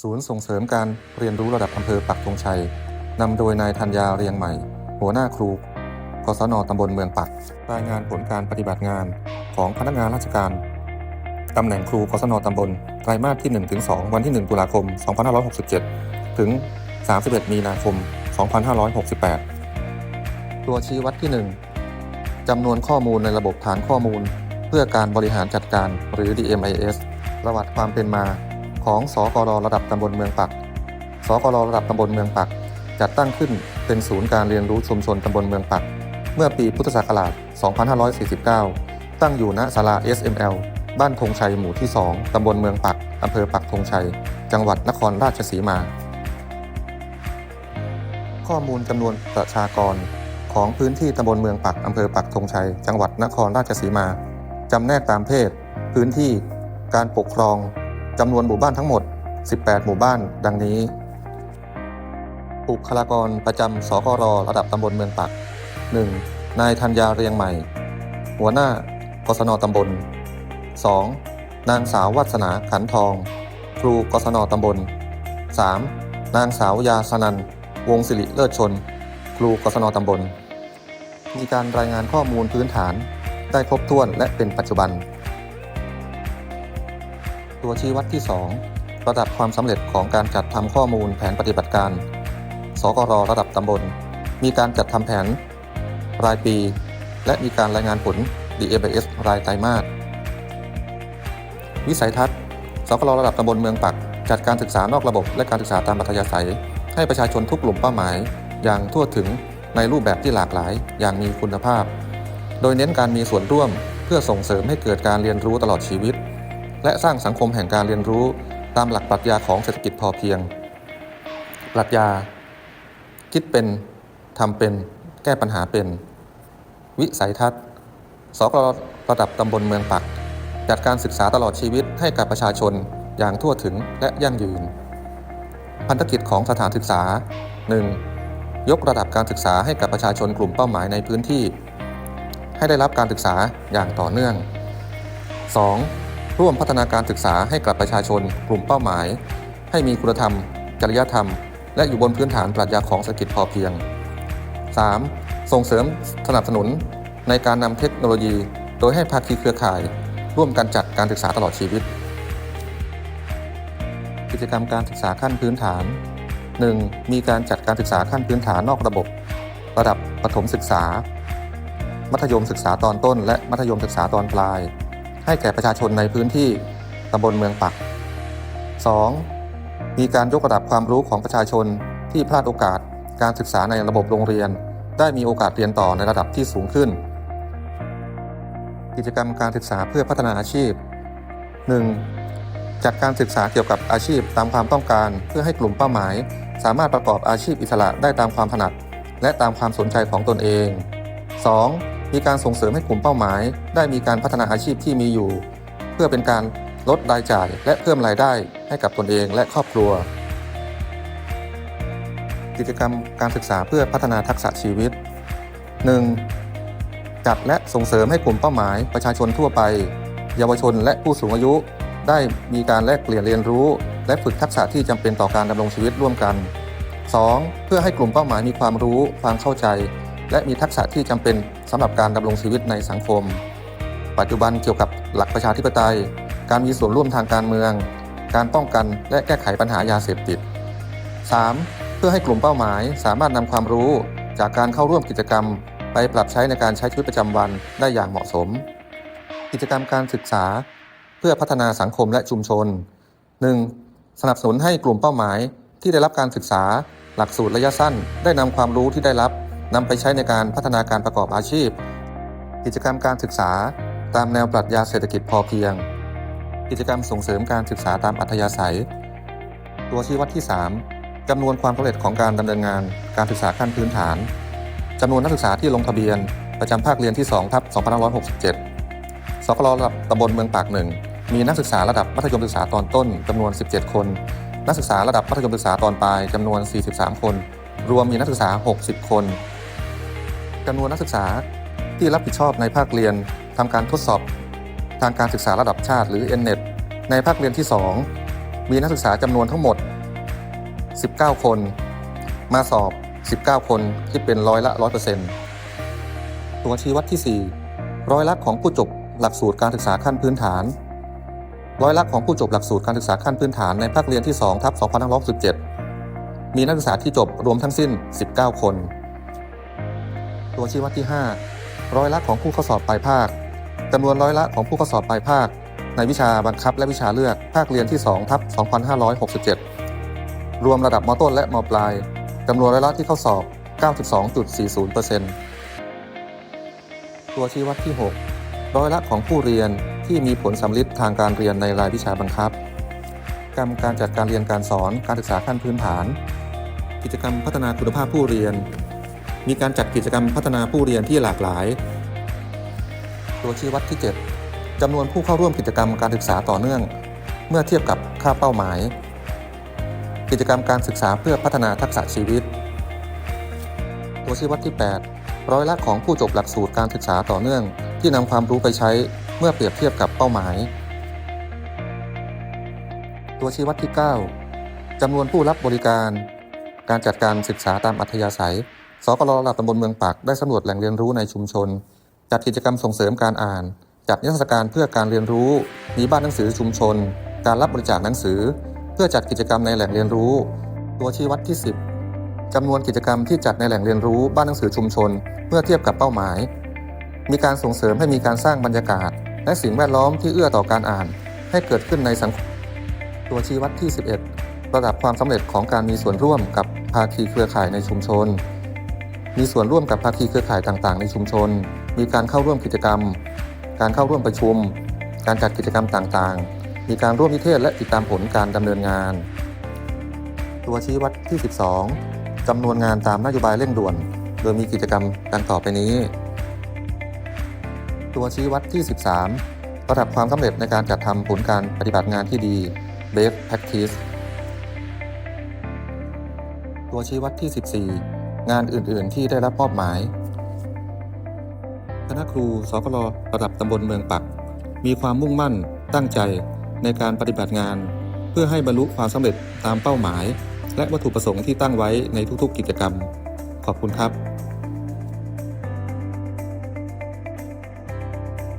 ศูนย์ส่งเสริมการเรียนรู้ระดับอำเภอปักธงชัยนำโดยนายธัญญาเรียงใหม่ หัวหน้าครูกศนตำบลเมืองปัก รายงานผลการปฏิบัติงานของพนักงานราชการตำแหน่งครูกศนตำบลไตรมาสที่ 1-2 วันที่ 1 ตุลาคม 2567 ถึง 31 มีนาคม 2568 ตัวชี้วัดที่ 1จำนวนข้อมูลในระบบฐานข้อมูล เพื่อการบริหารจัดการหรือ DMIS ประวัติความเป็นมา ของสกรระดับตำบลเมืองปัก สกรระดับตำบลเมืองปัก จัดตั้งขึ้นเป็นศูนย์การเรียนรู้ชุมชนตำบลเมืองปัก เมื่อปีพุทธศักราช 2549 ตั้งอยู่ณศาลา SML บ้านธงชัยหมู่ที่ 2 ตำบลเมืองปัก อำเภอปักธงชัย จังหวัดนครราชสีมา ข้อมูลจำนวนประชากรของพื้นที่ตำบลเมืองปัก อำเภอปักธงชัย จังหวัดนครราชสีมา จำแนกตามเพศ พื้นที่ การปกครอง จำนวนหมู่บ้านทั้งหมด 18 หมู่บ้าน ดังนี้บุคลากรประจำสกรระดับตำบลเมืองปัก 1. นายธัญญาเรียงใหม่ หัวหน้ากศนตำบล 2. นางสาววัฒนาขันทอง ครูกศนตำบล 3. นางสาวยาสนัน วงศิริเลิศชน ครูกศนตำบล มีการรายงานข้อมูลพื้นฐานได้ครบถ้วนและเป็นปัจจุบัน ตัวชี้วัดที่ 2 ระดับความสำเร็จของการจัดทำข้อมูลแผนปฏิบัติการ สกรระดับตำบล มีการจัดทำแผน รายปี และมีการรายงานผล DMS รายไตรมาส วิสัยทัศน์ สกรระดับตำบลเมืองปัก จัดการศึกษานอกระบบและการศึกษาตามอัธยาศัย ให้ประชาชนทุกกลุ่มเป้าหมาย อย่างทั่วถึงในรูปแบบที่หลากหลาย อย่างมีคุณภาพ โดยเน้นการมีส่วนร่วมเพื่อส่งเสริมให้เกิดการเรียนรู้ตลอดชีวิต และสร้างสังคมแห่งการเรียนรู้ตามหลักปรัชญาของเศรษฐกิจพอเพียง ปรัชญา คิดเป็นทำเป็น แก้ปัญหาเป็น วิสัยทัศน์สกระดับตำบลเมืองปัก จัดการศึกษาตลอดชีวิตให้กับประชาชนอย่างทั่วถึงและยั่งยืน พันธกิจของสถานศึกษา 1. ยกระดับการศึกษาให้กับประชาชนกลุ่มเป้าหมายในพื้นที่ ให้ได้รับการศึกษาอย่างต่อเนื่อง 2. ร่วมพัฒนาการศึกษาให้กับประชาชน กลุ่มเป้าหมาย ให้มีคุณธรรม จริยธรรม และอยู่บนพื้นฐานปรัชญาของเศรษฐกิจพอเพียง 3. ส่งเสริมสนับสนุนในการนำเทคโนโลยี โดยให้ภาคีเครือข่าย ร่วมกันจัดการศึกษาตลอดชีวิต กิจกรรมการศึกษาขั้นพื้นฐาน 1. มีการจัดการศึกษาขั้นพื้นฐานนอกระบบ ระดับประถมศึกษา มัธยมศึกษาตอนต้น และมัธยมศึกษาตอนปลาย ให้แก่ประชาชนในพื้นที่ตำบลเมืองปัก 2. มีการยกระดับความรู้ของประชาชนที่พลาดโอกาสการศึกษาในระบบโรงเรียน ได้มีโอกาสเรียนต่อในระดับที่สูงขึ้น กิจกรรมการศึกษาเพื่อพัฒนาอาชีพ 1. จัดการศึกษาเกี่ยวกับอาชีพตามความต้องการ เพื่อให้กลุ่มเป้าหมาย สามารถประกอบอาชีพอิสระได้ตามความถนัด และตามความสนใจของตนเอง 2. มีการส่งเสริมให้กลุ่มเป้าหมาย ได้มีการพัฒนาอาชีพที่มีอยู่ เพื่อเป็นการลดรายจ่ายและเพิ่มรายได้ให้กับตนเองและครอบครัว กิจกรรมการศึกษาเพื่อพัฒนาทักษะชีวิต 1. จัดและส่งเสริมให้กลุ่มเป้าหมายประชาชนทั่วไป เยาวชนและผู้สูงอายุ ได้มีการแลกเปลี่ยนเรียนรู้ และฝึกทักษะที่จำเป็นต่อการดำรงชีวิตร่วมกัน 2. เพื่อให้กลุ่มเป้าหมายมีความรู้ ความเข้าใจ และมีทักษะที่จำเป็นสำหรับการดำรงชีวิตในสังคม ปัจจุบันเกี่ยวกับหลักประชาธิปไตย การมีส่วนร่วมทางการเมือง การป้องกันและแก้ไขปัญหายาเสพติด 3. เพื่อให้กลุ่มเป้าหมายสามารถนำความรู้จากการเข้าร่วมกิจกรรม ไปปรับใช้ในการใช้ชีวิตประจำวันได้อย่างเหมาะสม กิจกรรมการศึกษา เพื่อพัฒนาสังคมและชุมชน 1. สนับสนุนให้กลุ่มเป้าหมายที่ได้รับการศึกษา หลักสูตรระยะสั้น ได้นำความรู้ที่ได้รับ นำไปใช้ในการพัฒนาการประกอบอาชีพ กิจกรรมการศึกษาตามแนวปรัชญาเศรษฐกิจพอเพียง กิจกรรมส่งเสริมการศึกษาตามอัธยาศัย ตัวชี้วัดที่ 3จำนวนความสำเร็จของการดำเนินงานการศึกษาขั้นพื้นฐานจำนวนนักศึกษาที่ลงทะเบียน ประจำภาคเรียนที่2ทับ2567สกลระดับตำบลเมืองปากหนึ่งมีนักศึกษาระดับมัธยมศึกษาตอนต้นจำนวน 17 คน นักศึกษาระดับมัธยมศึกษาตอนปลายจำนวน 43 คน รวมมีนักศึกษา 60 คน จำนวนนักศึกษาที่รับผิดชอบในภาคเรียนทำการทดสอบ ทางการศึกษาระดับชาติหรือ NNET ในภาคเรียนที่ 2 มีนักศึกษาจำนวนทั้งหมด 19 คน มาสอบ 19 คนคิดเป็นร้อยละ 100%ตัวชี้วัดที่ 4 ร้อยละของผู้จบหลักสูตรการศึกษาขั้นพื้นฐาน ร้อยละของผู้จบหลักสูตรการศึกษาขั้นพื้นฐานในภาคเรียนที่2ทับ2567 มีนักศึกษาที่จบรวมทั้งสิ้น 19 คน ตัวชี้วัดที่ 5 ร้อยละของผู้เข้าสอบปลายภาคจำนวนร้อยละของผู้เข้าสอบปลายภาค ในวิชาบังคับและวิชาเลือกภาคเรียนที่2ทับ2567 รวมระดับมต้นและมปลายจำนวนร้อยละที่เข้าสอบ 92.40%ตัวชี้วัดที่ 6 ร้อยละของผู้เรียนที่มีผลสำลิดทางการเรียนในรายวิชาบังคับ กรรมการจัดการเรียนการสอนการศึกษาขั้นพื้นฐาน กิจกรรมพัฒนาคุณภาพผู้เรียน มีการจัดกิจกรรมพัฒนาผู้เรียนที่หลากหลาย ตัวชี้วัดที่ 7จำนวนผู้เข้าร่วมกิจกรรมการศึกษาต่อเนื่อง เมื่อเทียบกับค่าเป้าหมาย กิจกรรมการศึกษาเพื่อพัฒนาทักษะชีวิต ตัวชี้วัดที่ 8 ร้อยละของผู้จบหลักสูตรการศึกษาต่อเนื่อง ที่นำความรู้ไปใช้เมื่อเปรียบเทียบกับเป้าหมาย ตัวชี้วัดที่ 9จำนวนผู้รับบริการ การจัดการศึกษาตามอัธยาศัย สกลระดับตำบลเมืองปักได้สำรวจแหล่งเรียนรู้ในชุมชน จัดกิจกรรมส่งเสริมการอ่าน จัดนิทรรศการเพื่อการเรียนรู้ มีบ้านหนังสือชุมชน การรับบริจาคหนังสือ เพื่อจัดกิจกรรมในแหล่งเรียนรู้ ตัวชี้วัดที่ 10จำนวนกิจกรรมที่จัดในแหล่งเรียนรู้บ้านหนังสือชุมชนเพื่อเทียบกับเป้าหมาย มีการส่งเสริมให้มีการสร้างบรรยากาศ และสิ่งแวดล้อมที่เอื้อต่อการอ่าน ให้เกิดขึ้นในสังคม ตัวชี้วัดที่ 11 ระดับความสำเร็จของการมีส่วนร่วมกับภาคีเครือข่ายในชุมชน มีส่วนร่วมกับภาคีเครือข่ายต่างๆ ในชุมชน มีการเข้าร่วมกิจกรรม การเข้าร่วมประชุม การจัดกิจกรรมต่างๆ มีการร่วมนิเทศและติดตามผลการดำเนินงาน ตัวชี้วัดที่ 12จำนวนงานตามนโยบายเร่งด่วน โดยมีกิจกรรมดังต่อไปนี้ ตัวชี้วัดที่ 13 ระดับความสำเร็จในการจัดทำผลการปฏิบัติงานที่ดี Best Practice ตัวชี้วัดที่ 14 งานอื่น ๆ ที่ได้รับมอบหมาย คณะครูสกลระดับตำบลเมืองปัก มีความมุ่งมั่นตั้งใจในการปฏิบัติงาน เพื่อให้บรรลุความสำเร็จตามเป้าหมาย และวัตถุประสงค์ที่ตั้งไว้ในทุก ๆ กิจกรรม ขอบคุณครับ